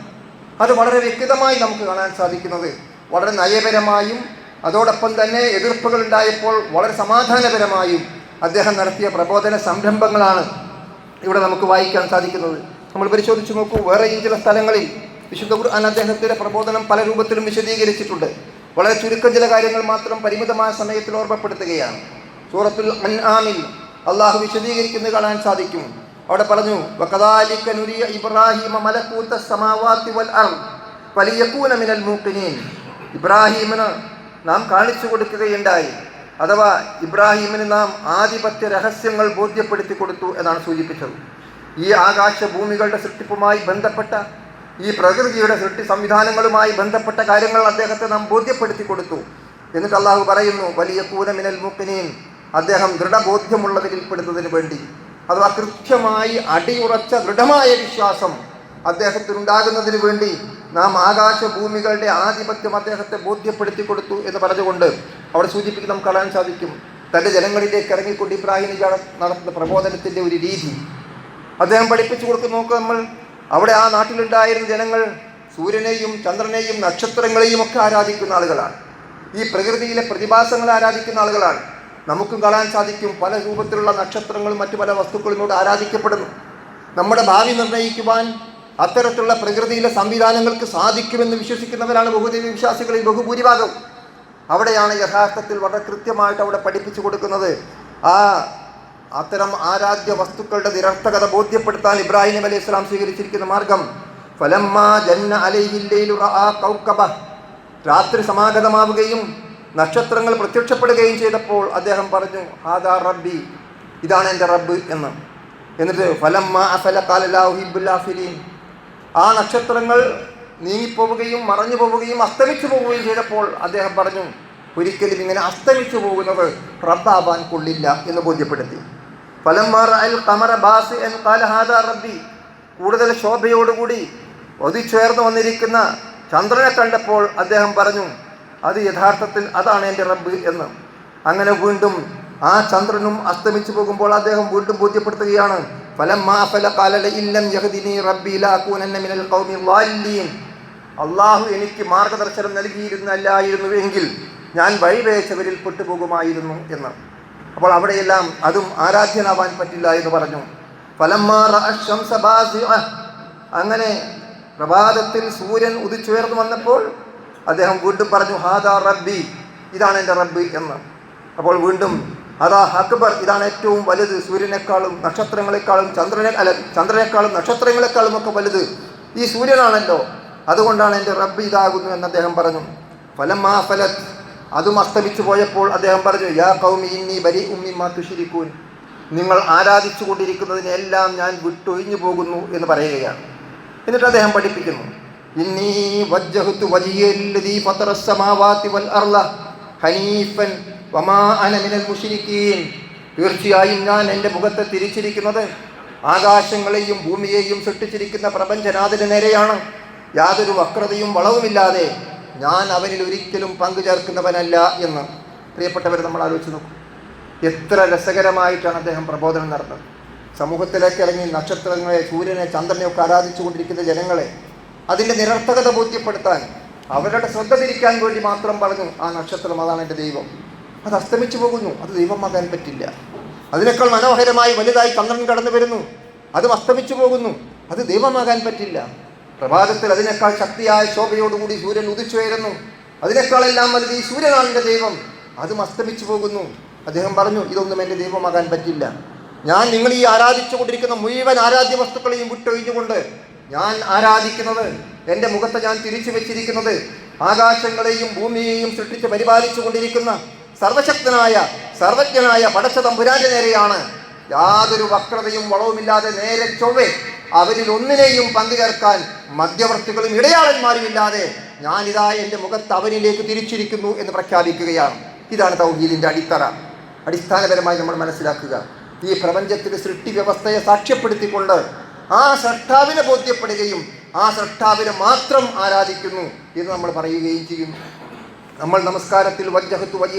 [SPEAKER 1] അത് വളരെ വ്യക്തമായി നമുക്ക് കാണാൻ സാധിക്കുന്നത്. വളരെ നയപരമായും അതോടൊപ്പം തന്നെ എതിർപ്പുകൾ ഉണ്ടായപ്പോൾ വളരെ സമാധാനപരമായും അദ്ദേഹം നടത്തിയ പ്രബോധന സംരംഭങ്ങളാണ് ഇവിടെ നമുക്ക് വായിക്കാൻ സാധിക്കുന്നത്. നമ്മൾ പരിശോധിച്ച് നോക്കൂ വേറെയും ചില സ്ഥലങ്ങളിൽ വിശുദ്ധ ഖുർആൻ അദ്ദേഹത്തിന്റെ പ്രബോധനം പല രൂപത്തിലും വിശദീകരിച്ചിട്ടുണ്ട്. വളരെ ചുരുക്കം ചില കാര്യങ്ങൾ മാത്രം പരിമിതമായ സമയത്തിൽ ഓർമ്മപ്പെടുത്തുകയാണ്. സൂറത്തുൽ അൻആമിൽ അള്ളാഹു വിശദീകരിക്കുന്നത് കാണാൻ സാധിക്കും. അവിടെ പറഞ്ഞു ഇബ്രാഹിമ മലക്കൂത്ത സമാവാത്തി വൽ വലിയക്കൂന മിനൽ മൂക്കിനീൻ ഇബ്രാഹിമിന് നാം കാണിച്ചു കൊടുക്കുകയുണ്ടായി. അഥവാ ഇബ്രാഹിമിന് നാം ആധിപത്യ രഹസ്യങ്ങൾ ബോധ്യപ്പെടുത്തി കൊടുത്തു എന്നാണ് സൂചിപ്പിച്ചത്. ഈ ആകാശ ഭൂമികളുടെ സൃഷ്ടിപ്പുമായി ബന്ധപ്പെട്ട ഈ പ്രകൃതിയുടെ സൃഷ്ടി സംവിധാനങ്ങളുമായി ബന്ധപ്പെട്ട കാര്യങ്ങൾ അദ്ദേഹത്തെ നാം ബോധ്യപ്പെടുത്തി കൊടുത്തു. എന്നിട്ട് അള്ളാഹു പറയുന്നു വലിയ കൂനമിനൽ മുക്കിനെയും അദ്ദേഹം ദൃഢബോധ്യമുള്ളവരിൽപ്പെടുന്നതിന് വേണ്ടി. അഥവാ കൃത്യമായി അടിയുറച്ച ദൃഢമായ വിശ്വാസം അദ്ദേഹത്തിനുണ്ടാകുന്നതിന് വേണ്ടി നാം ആകാശ ഭൂമികളുടെ ആധിപത്യം അദ്ദേഹത്തെ ബോധ്യപ്പെടുത്തി കൊടുത്തു എന്ന് പറഞ്ഞുകൊണ്ട് അവിടെ സൂചിപ്പിക്കുന്ന നമുക്ക് കാണാൻ സാധിക്കും. തന്റെ ജനങ്ങളിലേക്ക് ഇറങ്ങിക്കൊണ്ട് ഇബ്രാഹിം നബി നടത്തുന്ന പ്രബോധനത്തിന്റെ ഒരു രീതി. അദ്ദേഹം പഠിപ്പിച്ചു കൊടുക്കുന്ന നോക്കുക നമ്മൾ അവിടെ ആ നാട്ടിലുണ്ടായിരുന്ന ജനങ്ങൾ സൂര്യനെയും ചന്ദ്രനെയും നക്ഷത്രങ്ങളെയും ഒക്കെ ആരാധിക്കുന്ന ആളുകളാണ്. ഈ പ്രകൃതിയിലെ പ്രതിഭാസങ്ങളെ ആരാധിക്കുന്ന ആളുകളാണ്. നമുക്കും കാണാൻ സാധിക്കും പല രൂപത്തിലുള്ള നക്ഷത്രങ്ങളും മറ്റു പല വസ്തുക്കളും ഇവിടെ ആരാധിക്കപ്പെടുന്നു. നമ്മുടെ ഭാവി നിർണയിക്കുവാൻ അത്തരത്തിലുള്ള പ്രകൃതിയിലെ സംവിധാനങ്ങൾക്ക് സാധിക്കുമെന്ന് വിശ്വസിക്കുന്നവരാണ് ബഹുദൈവ വിശ്വാസികളിൽ ബഹുഭൂരിഭാഗം അവിടെയാണ് യഥാർത്ഥത്തിൽ വളരെ കൃത്യമായിട്ട് അവിടെ പഠിപ്പിച്ചു കൊടുക്കുന്നത്. ആ അത്തരം ആരാധ്യ വസ്തുക്കളുടെ നിരർത്ഥകത ബോധ്യപ്പെടുത്താൻ ഇബ്രാഹിം അലൈഹി ഇസ്ലാം സ്വീകരിച്ചിരിക്കുന്ന മാർഗം ഫലമ്മ ജന്ന അലൈഹില്ലയിലു റആ കൗക്കബ രാത്രി സമാഗതമാവുകയും നക്ഷത്രങ്ങൾ പ്രത്യക്ഷപ്പെടുകയും ചെയ്തപ്പോൾ അദ്ദേഹം പറഞ്ഞു ഹാദാ റബ്ബി ഇതാണ് എന്റെ റബ്ബ് എന്ന്. എന്നിട്ട് ഫലമ്മ കാലലാഹിബുല്ലാഫിലീൻ ആ നക്ഷത്രങ്ങൾ നീങ്ങിപ്പോവുകയും മറഞ്ഞു പോവുകയും അസ്തമിച്ചു പോവുകയും ചെയ്തപ്പോൾ അദ്ദേഹം പറഞ്ഞു ഒരിക്കലും ഇങ്ങനെ അസ്തമിച്ചു പോകുന്നത് റബ്ബാവാൻ കൊള്ളില്ല എന്ന് ബോധ്യപ്പെടുത്തി. റബ്ബി. കൂടുതൽ ശോഭയോടുകൂടി ഒതിച്ചേർന്ന് വന്നിരിക്കുന്ന ചന്ദ്രനെ കണ്ടപ്പോൾ അദ്ദേഹം പറഞ്ഞു അത് യഥാർത്ഥത്തിൽ അതാണ് എന്റെ റബ്ബ് എന്ന്. അങ്ങനെ വീണ്ടും ആ ചന്ദ്രനും അസ്തമിച്ചു പോകുമ്പോൾ അദ്ദേഹം വീണ്ടും ബോധ്യപ്പെടുത്തുകയാണ് അള്ളാഹു എനിക്ക് മാർഗദർശനം നൽകിയിരുന്നല്ലായിരുന്നു എങ്കിൽ ഞാൻ വഴിവേച്ചവരിൽ പെട്ടുപോകുമായിരുന്നു എന്ന്. അപ്പോൾ അവിടെയെല്ലാം അതും ആരാധ്യനാവാൻ പറ്റില്ല എന്ന് പറഞ്ഞു. അങ്ങനെ പ്രഭാതത്തിൽ സൂര്യൻ ഉദിച്ചുയർന്നു വന്നപ്പോൾ അദ്ദേഹം വീണ്ടും പറഞ്ഞു ഹാദാ റബ്ബി. ഇതാണ് എന്റെ റബ്ബി എന്ന്. അപ്പോൾ വീണ്ടും അതാ അക്ബർ ഇതാണ് ഏറ്റവും വലുത്. സൂര്യനേക്കാളും നക്ഷത്രങ്ങളെക്കാളും ചന്ദ്രനെ അല്ല ചന്ദ്രനേക്കാളും നക്ഷത്രങ്ങളെക്കാളും ഒക്കെ വലുത് ഈ സൂര്യനാണല്ലോ. അതുകൊണ്ടാണ് എന്റെ റബ്ബ് ഇതാകുന്നു എന്ന് അദ്ദേഹം പറഞ്ഞു. ഫലം മാ ഫലത്. അതും അസ്തമിച്ചു പോയപ്പോൾ അദ്ദേഹം പറഞ്ഞു യാ കൗമി ഇന്നി ബരി ഉമ്മിമാ തുഷിരിക്കൂൻ നിങ്ങൾ ആരാധിച്ചു കൊണ്ടിരിക്കുന്നതിനെല്ലാം ഞാൻ വിട്ടൊഴിഞ്ഞു പോകുന്നു എന്ന് പറയുകയാണ്. എന്നിട്ട് അദ്ദേഹം പഠിപ്പിക്കുന്നു. ഇന്നി വജ്ജഹുത്തു സമാവാതി വൽ ഹനീഫൻ വമാ തീർച്ചയായും ഞാൻ എന്റെ മുഖത്തെ തിരിച്ചിരിക്കുന്നത് ആകാശങ്ങളെയും ഭൂമിയെയും സൃഷ്ടിച്ചിരിക്കുന്ന പ്രപഞ്ചനാഥന് നേരെയാണ്. യാതൊരു വക്രതയും വളവുമില്ലാതെ ഞാൻ അവനിൽ ഒരിക്കലും പങ്കു ചേർക്കുന്നവനല്ല എന്ന്. പ്രിയപ്പെട്ടവർ നമ്മൾ ആലോചിച്ച് നോക്കും. എത്ര രസകരമായിട്ടാണ് അദ്ദേഹം പ്രബോധനം നടത്തുന്നത് സമൂഹത്തിലേക്ക് ഇറങ്ങി നക്ഷത്രങ്ങളെ സൂര്യനെ ചന്ദ്രനെ ഒക്കെ ആരാധിച്ചുകൊണ്ടിരിക്കുന്ന ജനങ്ങളെ അതിന്റെ നിരർത്ഥകത ബോധ്യപ്പെടുത്താൻ അവരുടെ ശ്രദ്ധ തിരിക്കാൻ വേണ്ടി മാത്രം പറഞ്ഞു ആ നക്ഷത്രം അതാണ് എന്റെ ദൈവം. അത് അസ്തമിച്ചു പോകുന്നു. അത് ദൈവമാകാൻ പറ്റില്ല. അതിനേക്കാൾ മനോഹരമായി വലുതായി ചന്ദ്രൻ കടന്നു വരുന്നു. അതും അസ്തമിച്ചു പോകുന്നു. അത് ദൈവമാകാൻ പറ്റില്ല. പ്രഭാതത്തിൽ അതിനേക്കാൾ ശക്തിയായ ശോഭയോടുകൂടി സൂര്യൻ ഉദിച്ചുയരുന്നു അതിനേക്കാളെല്ലാം വലുത് ഈ സൂര്യനാണ് ദൈവം. അതും അസ്തമിച്ചു പോകുന്നു. അദ്ദേഹം പറഞ്ഞു ഇതൊന്നും എന്റെ ദൈവമാകാൻ പറ്റില്ല. ഞാൻ നിങ്ങൾ ഈ ആരാധിച്ചു കൊണ്ടിരിക്കുന്ന മുഴുവൻ ആരാധ്യ വസ്തുക്കളെയും വിട്ടൊഴിഞ്ഞുകൊണ്ട് ഞാൻ ആരാധിക്കുന്നത് എന്റെ മുഖത്തെ ഞാൻ തിരിച്ചു വെച്ചിരിക്കുന്നത് ആകാശങ്ങളെയും ഭൂമിയെയും സൃഷ്ടിച്ച് പരിപാലിച്ചു കൊണ്ടിരിക്കുന്ന സർവശക്തനായ സർവജ്ഞനായ പടച്ച തമ്പുരാന്റെ നേരെയാണ് യാതൊരു വക്രതയും വളവുമില്ലാതെ നേരെ ചൊവ്വെ അവരിൽ ഒന്നിനെയും പങ്കുചേർക്കാൻ മധ്യവർത്തികളും ഇടയാളന്മാരും ഇല്ലാതെ ഞാനിതാ എന്റെ മുഖത്ത് അവനിലേക്ക് തിരിച്ചിരിക്കുന്നു എന്ന് പ്രഖ്യാപിക്കുകയാണ്. ഇതാണ് തൗഹീദിന്റെ അടിത്തറ. അടിസ്ഥാനപരമായി നമ്മൾ മനസ്സിലാക്കുക. ഈ പ്രപഞ്ചത്തിന്റെ സൃഷ്ടി വ്യവസ്ഥയെ സാക്ഷ്യപ്പെടുത്തിക്കൊണ്ട് ആ സൃഷ്ടാവിനെ ബോധ്യപ്പെടുകയും ആ സൃഷ്ടാവിനെ മാത്രം ആരാധിക്കുന്നു എന്ന് നമ്മൾ പറയുകയും ചെയ്യുന്നു. നമ്മൾ നമസ്കാരത്തിൽ വജ്ജഹത്തു വൽ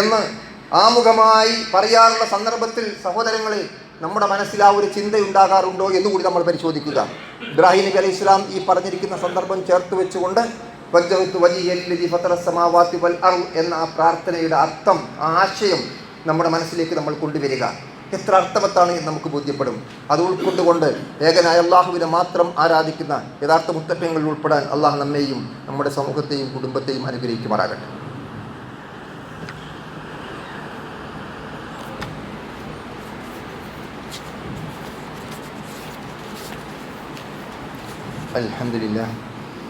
[SPEAKER 1] എന്ന് ആമുഖമായി പറയാറുള്ള സന്ദർഭത്തിൽ സഹോദരങ്ങളെ നമ്മുടെ മനസ്സിൽ ആ ഒരു ചിന്തയുണ്ടാകാറുണ്ടോ എന്നുകൂടി നമ്മൾ പരിശോധിക്കുക. ഇബ്രാഹിം നബി അലൈഹി ഇസ്ലാം ഈ പറഞ്ഞിരിക്കുന്ന സന്ദർഭം ചേർത്ത് വെച്ചുകൊണ്ട് വജ്ജഹത്തു വൽ എന്ന ആ പ്രാർത്ഥനയുടെ അർത്ഥം ആശയം നമ്മുടെ മനസ്സിലേക്ക് നമ്മൾ കൊണ്ടുവരിക. എത്ര അർത്ഥവത്താണ് എന്ന് നമുക്ക് ബോധ്യപ്പെടും അത് ഉൾക്കൊണ്ടുകൊണ്ട് ഏകനായ അള്ളാഹുവിനെ മാത്രം ആരാധിക്കുന്ന യഥാർത്ഥ മുത്തറ്റങ്ങളിൽ ഉൾപ്പെടാൻ അള്ളാഹു നമ്മെയും നമ്മുടെ സമൂഹത്തെയും കുടുംബത്തെയും അനുഗ്രഹിക്കുമാറാകട്ടെ الحمد لله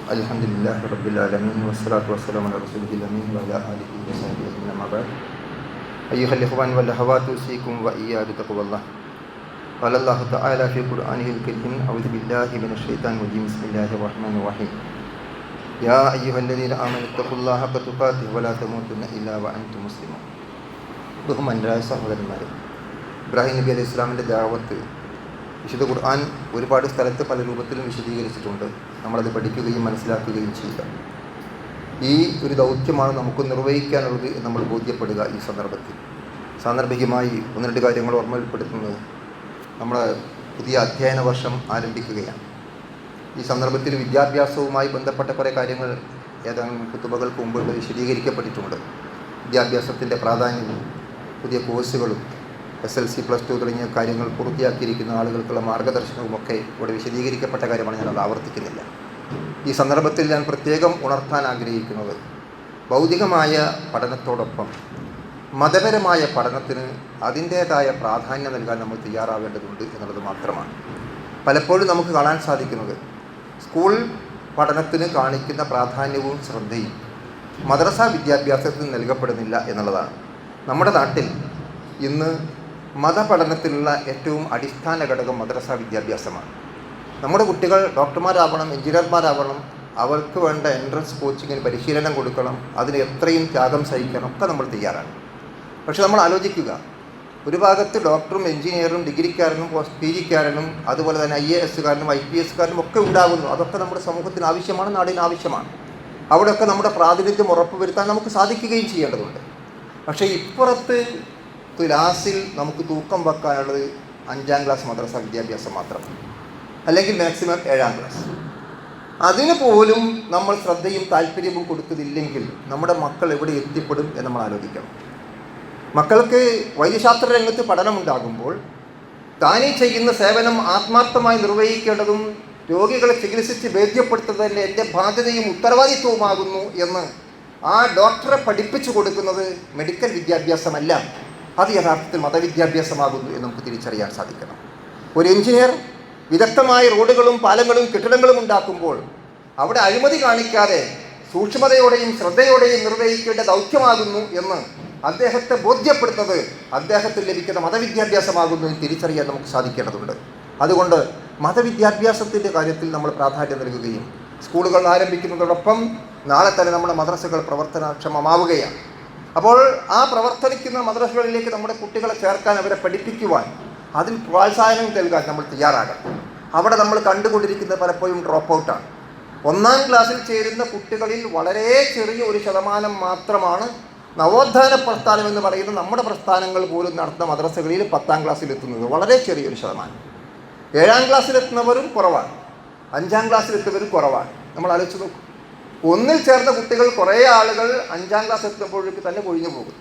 [SPEAKER 1] الحمد لله رب العالمين والصلاة والسلام على رسوله الأمين وعلى آله وصحبه أجمعين أما بعد أيها الإخوان والأخوات أوصيكم وإياي بتقوى الله قال الله تعالى في قرآنه الكريم أعوذ بالله من الشيطان الرجيم بسم الله الرحمن الرحيم يا أيها الذين آمنوا اتقوا الله حق تقاته ولا تموتن إلا وأنتم مسلمون ബഹുമാനരായ സഹോദരന്മാരെ ഇബ്രാഹിം നബി അലൈഹി ഇസ്ലാമിൻ്റെ ദാവത്ത് വിശുദ്ധ ഖുർആൻ ഒരുപാട് സ്ഥലത്ത് പല രൂപത്തിലും വിശദീകരിച്ചിട്ടുണ്ട് നമ്മളത് പഠിക്കുകയും മനസ്സിലാക്കുകയും ചെയ്യുക ഈ ഒരു ദൗത്യമാണ് നമുക്ക് നിർവഹിക്കാനുള്ളത് നമ്മൾ ബോധ്യപ്പെടുക ഈ സന്ദർഭത്തിൽ. സാന്ദർഭികമായി ഒന്ന് രണ്ട് കാര്യങ്ങൾ ഓർമ്മപ്പെടുത്തുന്നത് നമ്മൾ പുതിയ അധ്യയന വർഷം ആരംഭിക്കുകയാണ്. ഈ സന്ദർഭത്തിൽ വിദ്യാഭ്യാസവുമായി ബന്ധപ്പെട്ട കുറേ കാര്യങ്ങൾ ഏതാനും കുത്തുബകൾക്ക് മുമ്പ് വിശദീകരിക്കപ്പെട്ടിട്ടുണ്ട്. വിദ്യാഭ്യാസത്തിന്റെ പ്രാധാന്യവും പുതിയ കോഴ്സുകളും S L C plus two തുടങ്ങിയ കാര്യങ്ങൾ പൂർത്തിയാക്കിയിരിക്കുന്ന ആളുകൾക്കുള്ള മാർഗദർശനവുമൊക്കെ ഇവിടെ വിശദീകരിക്കപ്പെട്ട കാര്യമാണ് ഞാനത് ആവർത്തിക്കുന്നില്ല. ഈ സന്ദർഭത്തിൽ ഞാൻ പ്രത്യേകം ഉണർത്താൻ ആഗ്രഹിക്കുന്നത്. ഭൗതികമായ പഠനത്തോടൊപ്പം മതപരമായ പഠനത്തിന് അതിന്റേതായ പ്രാധാന്യം നൽകാൻ നമ്മൾ തയ്യാറാവേണ്ടതുണ്ട് എന്നുള്ളത് മാത്രമാണ്. പലപ്പോഴും നമുക്ക് കാണാൻ സാധിക്കുന്നത് സ്കൂൾ പഠനത്തിന് കാണിക്കുന്ന പ്രാധാന്യവും ശ്രദ്ധയും മദ്രസ വിദ്യാഭ്യാസത്തിന് നൽകപ്പെടുന്നില്ല എന്നുള്ളതാണ്. നമ്മുടെ നാട്ടിൽ ഇന്ന് മതപഠനത്തിലുള്ള ഏറ്റവും അടിസ്ഥാന ഘടകം മദ്രസ വിദ്യാഭ്യാസമാണ്. നമ്മുടെ കുട്ടികൾ ഡോക്ടർമാരാവണം എഞ്ചിനീയർമാരാവണം അവർക്ക് വേണ്ട എൻട്രൻസ് കോച്ചിങ്ങിന് പരിശീലനം കൊടുക്കണം അതിന് എത്രയും ത്യാഗം സഹിക്കണം ഒക്കെ നമ്മൾ തയ്യാറാണ്. പക്ഷേ നമ്മൾ ആലോചിക്കുക ഒരു ഭാഗത്ത് ഡോക്ടറും എഞ്ചിനീയറും ഡിഗ്രിക്കാരനും പി ജിക്കാരനും അതുപോലെ തന്നെ ഐ എ എസ്സുകാരനും ഐ പി എസ്സുകാരനും ഒക്കെ ഉണ്ടാകുന്നു. അതൊക്കെ നമ്മുടെ സമൂഹത്തിന് ആവശ്യമാണ് നാടിന് ആവശ്യമാണ്. അവിടെയൊക്കെ നമ്മുടെ പ്രാതിനിധ്യം ഉറപ്പുവരുത്താൻ നമുക്ക് സാധിക്കുകയും ചെയ്യേണ്ടതുണ്ട്. പക്ഷേ ഇപ്പുറത്ത് ക്ലാസ്സിൽ നമുക്ക് തൂക്കം വെക്കാനുള്ളത് അഞ്ചാം ക്ലാസ് മദ്രസ വിദ്യാഭ്യാസം മാത്രമാണ് അല്ലെങ്കിൽ മാക്സിമം ഏഴാം ക്ലാസ് അതിന് പോലും നമ്മൾ ശ്രദ്ധയും താല്പര്യവും കൊടുക്കുന്നില്ലെങ്കിൽ നമ്മുടെ മക്കൾ എവിടെ എത്തിപ്പെടും എന്ന് നമ്മൾ ആലോചിക്കണം. മക്കൾക്ക് വൈദ്യശാസ്ത്ര രംഗത്ത് പഠനമുണ്ടാകുമ്പോൾ താനീ ചെയ്യുന്ന സേവനം ആത്മാർത്ഥമായി നിർവഹിക്കേണ്ടതും രോഗികളെ ചികിത്സിച്ച് ഭേദ്യപ്പെടുത്തുന്നതിന്റെ എന്റെ ബാധ്യതയും ഉത്തരവാദിത്വവുമാകുന്നു എന്ന് ആ ഡോക്ടറെ പഠിപ്പിച്ചു കൊടുക്കുന്നത് മെഡിക്കൽ വിദ്യാഭ്യാസമല്ല. അത് യഥാർത്ഥത്തിൽ മതവിദ്യാഭ്യാസമാകുന്നു എന്ന് നമുക്ക് തിരിച്ചറിയാൻ സാധിക്കണം. ഒരു എഞ്ചിനീയർ വിദഗ്ധമായ റോഡുകളും പാലങ്ങളും കെട്ടിടങ്ങളും ഉണ്ടാക്കുമ്പോൾ അവിടെ അഴിമതി കാണിക്കാതെ സൂക്ഷ്മതയോടെയും ശ്രദ്ധയോടെയും നിർവഹിക്കേണ്ട ദൗത്യമാകുന്നു എന്ന് അദ്ദേഹത്തെ ബോധ്യപ്പെടുത്തുന്നത് അദ്ദേഹത്തിന് ലഭിക്കുന്ന മതവിദ്യാഭ്യാസമാകുന്നു എന്ന് തിരിച്ചറിയാൻ നമുക്ക് സാധിക്കേണ്ടതുണ്ട്. അതുകൊണ്ട് മതവിദ്യാഭ്യാസത്തിന്റെ കാര്യത്തിൽ നമ്മൾ പ്രാധാന്യം നൽകുകയും സ്കൂളുകൾ ആരംഭിക്കുന്നതോടൊപ്പം നാളെ തന്നെ നമ്മുടെ മദ്രസകൾ പ്രവർത്തനക്ഷമമാവുകയാണ്. അപ്പോൾ ആ പ്രവർത്തനിക്കുന്ന മദ്രസകളിലേക്ക് നമ്മുടെ കുട്ടികളെ ചേർക്കാൻ അവരെ പഠിപ്പിക്കുവാൻ അതിൽ പ്രോത്സാഹനം നൽകാൻ നമ്മൾ തയ്യാറാകണം. അവിടെ നമ്മൾ കണ്ടുകൊണ്ടിരിക്കുന്നത് പലപ്പോഴും ഡ്രോപ്പ് ഔട്ടാണ് ഒന്നാം ക്ലാസ്സിൽ ചേരുന്ന കുട്ടികളിൽ വളരെ ചെറിയ ഒരു ശതമാനം മാത്രമാണ് നവോത്ഥാന പ്രസ്ഥാനം എന്ന് പറയുന്ന നമ്മുടെ പ്രസ്ഥാനങ്ങൾ പോലും നടത്തുന്ന മദ്രസകളിൽ പത്താം ക്ലാസ്സിൽ എത്തുന്നത്. വളരെ ചെറിയൊരു ശതമാനം. ഏഴാം ക്ലാസ്സിലെത്തുന്നവരും കുറവാണ്. അഞ്ചാം ക്ലാസ്സിലെത്തുന്നവരും കുറവാണ്. നമ്മൾ ആലോചിച്ച് നോക്കും. ഒന്നിൽ ചേർന്ന കുട്ടികൾ കുറേ ആളുകൾ അഞ്ചാം ക്ലാസ് എത്തുമ്പോഴേക്ക് തന്നെ കൊഴിഞ്ഞു പോകും.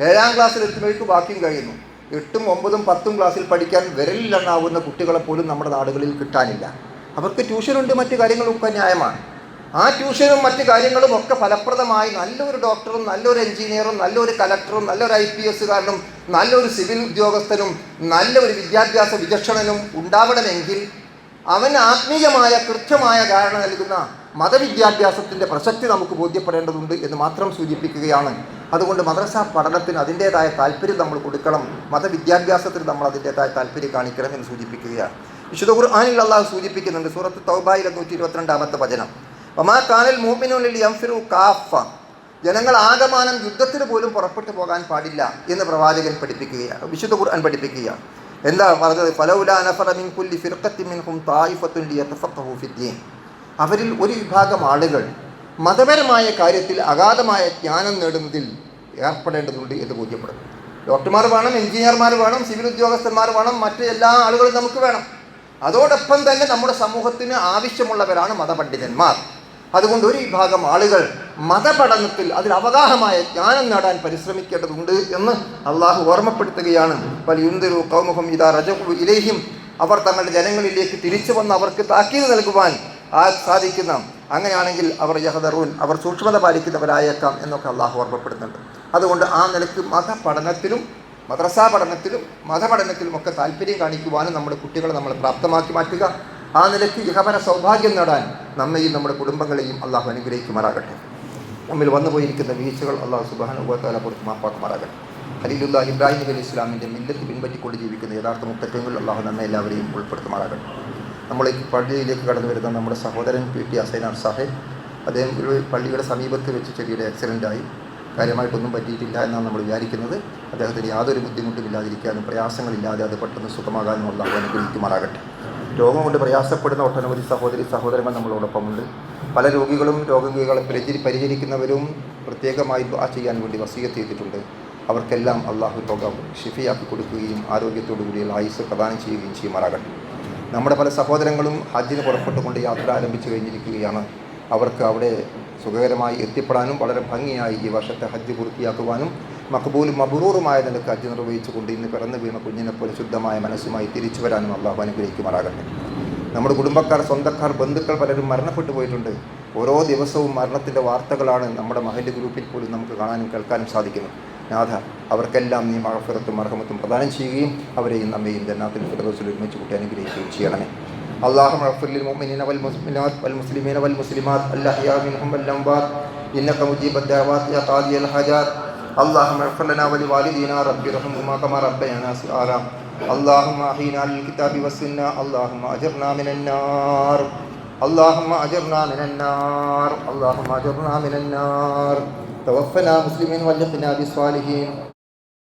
[SPEAKER 1] ഏഴാം ക്ലാസ്സിൽ എത്തുമ്പോഴേക്ക് ബാക്കിയും കഴിയുന്നു. എട്ടും ഒമ്പതും പത്തും ക്ലാസ്സിൽ പഠിക്കാൻ വിരലിലെണ്ണാവുന്ന കുട്ടികളെ പോലും നമ്മുടെ നാടുകളിൽ കിട്ടാനില്ല. അവർക്ക് ട്യൂഷനുണ്ട് മറ്റു കാര്യങ്ങളൊക്കെ ന്യായമാണ്. ആ ട്യൂഷനും മറ്റു കാര്യങ്ങളും ഒക്കെ ഫലപ്രദമായി നല്ലൊരു ഡോക്ടറും നല്ലൊരു എഞ്ചിനീയറും നല്ലൊരു കലക്ടറും നല്ലൊരു ഐ പി എസ്സുകാരനും നല്ലൊരു സിവിൽ ഉദ്യോഗസ്ഥനും നല്ലൊരു വിദ്യാഭ്യാസ വിചക്ഷണനും ഉണ്ടാവണമെങ്കിൽ അവൻ ആത്മീയമായ കൃത്യമായ ധാരണ നൽകുന്ന മതവിദ്യാഭ്യാസത്തിന്റെ പ്രസക്തി നമുക്ക് ബോധ്യപ്പെടേണ്ടതുണ്ട് എന്ന് മാത്രം സൂചിപ്പിക്കുകയാണ്. അതുകൊണ്ട് മദ്രസ പഠനത്തിന് അതിന്റേതായ താല്പര്യം നമ്മൾ കൊടുക്കണം. മതവിദ്യാഭ്യാസത്തിന് നമ്മൾ അതിന്റേതായ താല്പര്യം കാണിക്കണം എന്ന് സൂചിപ്പിക്കുകയാണ്. വിശുദ്ധ ഖുർആാനിൽ അള്ളാഹു സൂചിപ്പിക്കുന്നുണ്ട് സൂറത്ത് തൗബായിലെ നൂറ്റി ഇരുപത്തിരണ്ടാമത്തെ വചനം. ഒമാ കാനൽ മൂമിനുള്ളിൽ യംഫിറു കാഫ. ജനങ്ങൾ ആകമാനം യുദ്ധത്തിന് പോലും പുറപ്പെട്ടു പോകാൻ പാടില്ല എന്ന് പ്രവാചകൻ പഠിപ്പിക്കുകയാണ് വിശുദ്ധ ഖുർആൻ പഠിപ്പിക്കുകയാണ്. എന്താ പറഞ്ഞത്? ഫലൗല നഫറ മിൻ കുല്ലി ഫിർഖത്തി മിൻഹും തായിഫത്തുൻ ലിയതഫഖഹു ഫിദ്ദീൻ. അവരിൽ ഒരു വിഭാഗം ആളുകൾ മതപരമായ കാര്യത്തിൽ അഗാധമായ ജ്ഞാനം നേടുന്നതിൽ ഏർപ്പെടേണ്ടതുണ്ട് എന്ന് ബോധ്യപ്പെടുന്നു. ഡോക്ടർമാർ വേണം എഞ്ചിനീയർമാർ വേണം സിവിൽ ഉദ്യോഗസ്ഥന്മാർ വേണം മറ്റ് എല്ലാ ആളുകളും നമുക്ക് വേണം. അതോടൊപ്പം തന്നെ നമ്മുടെ സമൂഹത്തിന് ആവശ്യമുള്ളവരാണ് മതപണ്ഡിതന്മാർ. അതുകൊണ്ട് ഒരു വിഭാഗം ആളുകൾ മതപഠനത്തിൽ അതിൽ അവഗാഹമായ ജ്ഞാനം നേടാൻ പരിശ്രമിക്കേണ്ടതുണ്ട് എന്ന് അള്ളാഹു ഓർമ്മപ്പെടുത്തുകയാണ്. വലിയുന്തിരു കൗമുഖം ഇതാ രജകു ഇലേഹിം. അവർ തങ്ങളുടെ ജനങ്ങളിലേക്ക് തിരിച്ചു വന്ന് അവർക്ക് താക്കീത് നൽകുവാൻ ആ സാധിക്കുന്ന അങ്ങനെയാണെങ്കിൽ അവർ യഹദറൂൻ അവർ സൂക്ഷ്മത പാലിക്കുന്നവരായേക്കാം എന്നൊക്കെ അള്ളാഹു ഓർമ്മപ്പെടുന്നുണ്ട് അതുകൊണ്ട് ആ നിലയ്ക്ക് മതപഠനത്തിലും മദ്രസാ പഠനത്തിലും മതപഠനത്തിലും ഒക്കെ താല്പര്യം കാണിക്കുവാനും നമ്മുടെ കുട്ടികളെ നമ്മൾ പ്രാപ്തമാക്കി മാറ്റുക. ആ നിലയ്ക്ക് ഇഹപര സൗഭാഗ്യം നേടാൻ നമ്മയും നമ്മുടെ കുടുംബങ്ങളെയും അള്ളാഹു അനുഗ്രഹിക്കുമാറാകട്ടെ. നമ്മിൽ വന്നു പോയിരിക്കുന്ന വീഴ്ചകൾ അള്ളാഹു സുബാനുഭവത്താല പുറത്ത് മാപ്പാക്കുമാറാകട്ടെ. ഖലീലുല്ലാ ഇബ്രാഹിം അലി ഇസ്ലാമിന്റെ മില്ലത്ത് പിൻപറ്റിക്കൊണ്ട് ജീവിക്കുന്ന യഥാർത്ഥ മുത്തക്കങ്ങൾ അള്ളാഹു നമ്മെ എല്ലാവരെയും ഉൾപ്പെടുത്തുമാറാകട്ടെ. നമ്മളേക്ക് പള്ളിയിലേക്ക് കടന്നു വരുന്ന നമ്മുടെ സഹോദരൻ പി ടി അസൈനാർ സാഹേബ് അദ്ദേഹം ഒരു പള്ളിയുടെ സമീപത്ത് വെച്ച് ചെറിയൊരു ആക്സിഡന്റായി കാര്യമായിട്ടൊന്നും പറ്റിയിട്ടില്ല എന്നാണ് നമ്മൾ വിചാരിക്കുന്നത്. അദ്ദേഹത്തിന് യാതൊരു ബുദ്ധിമുട്ടും ഇല്ലാതിരിക്കാനും പ്രയാസങ്ങളില്ലാതെ അത് പെട്ടെന്ന് സുഖമാകാനും അള്ളാഹു അനുഗ്രഹിക്കുമാറാകട്ടെ. രോഗം കൊണ്ട് പ്രയാസപ്പെടുന്ന ഒട്ടനവധി സഹോദരി സഹോദരങ്ങൾ നമ്മളോടൊപ്പമുണ്ട്. പല രോഗികളും രോഗികളെ പരിചരി പരിചരിക്കുന്നവരും പ്രത്യേകമായി ആ ചെയ്യാൻ വേണ്ടി വസീയത്ത് ചെയ്തിട്ടുണ്ട്. അവർക്കെല്ലാം അള്ളാഹു രോഗം ഷിഫിയാക്കി കൊടുക്കുകയും ആരോഗ്യത്തോടു കൂടിയുള്ള ആയുസ് പ്രദാനം ചെയ്യുകയും ചെയ്യുമാറാകട്ടെ. നമ്മുടെ പല സഹോദരങ്ങളും ഹജ്ജിന് പുറപ്പെട്ടുകൊണ്ട് യാത്ര ആരംഭിച്ചു കഴിഞ്ഞിരിക്കുകയാണ്. അവർക്ക് അവിടെ സുഖകരമായി എത്തിപ്പെടാനും വളരെ ഭംഗിയായി ഈ വർഷത്തെ ഹജ്ജ് പൂർത്തിയാക്കുവാനും മക്ബൂലും മബറൂറുമായ നിലയ്ക്ക് ഹജ്ജ് നിർവഹിച്ചുകൊണ്ട് ഇന്ന് പിറന്നു വീണ കുഞ്ഞിനെ പോലെ ശുദ്ധമായ മനസ്സുമായി തിരിച്ചു വരാനും അള്ളാഹു അനുഗ്രഹിക്കുമാറാകട്ടെ. നമ്മുടെ കുടുംബക്കാർ സ്വന്തക്കാർ ബന്ധുക്കൾ പലരും മരണപ്പെട്ടു പോയിട്ടുണ്ട്. ഓരോ ദിവസവും മരണത്തിന്റെ വാർത്തകളാണ് നമ്മുടെ മഹല്ല് ഗ്രൂപ്പിൽ പോലും നമുക്ക് കാണാനും കേൾക്കാനും സാധിക്കുന്നത് നാഥ അവർക്കെല്ലാം നീ മഴഫിറത്തും മർഹമത്തും പ്രദാനം ചെയ്യുകയും അവരെയും നമ്മയും ജന്നാത്തിൽ ഫിറദോസിൽ ഒരുമിച്ച് കൂട്ടി അനുഗ്രഹിക്കുകയും ചെയ്യണമേ اللهم اغفر للمؤمنين والمؤمنات والمسلمين والمسلمات الأحياء منهم والأموات إنك مجيب الدعوات يا قاضي الحاجات اللهم اغفر لنا ولوالدينا رب ارحمهما كما ربيانا صغارا اللهم أحينا للكتاب والسنة اللهم أجرنا من النار اللهم أجرنا من النار. اللهم أجرنا من النار. توفنا مسلمين والحقنا بالصالحين.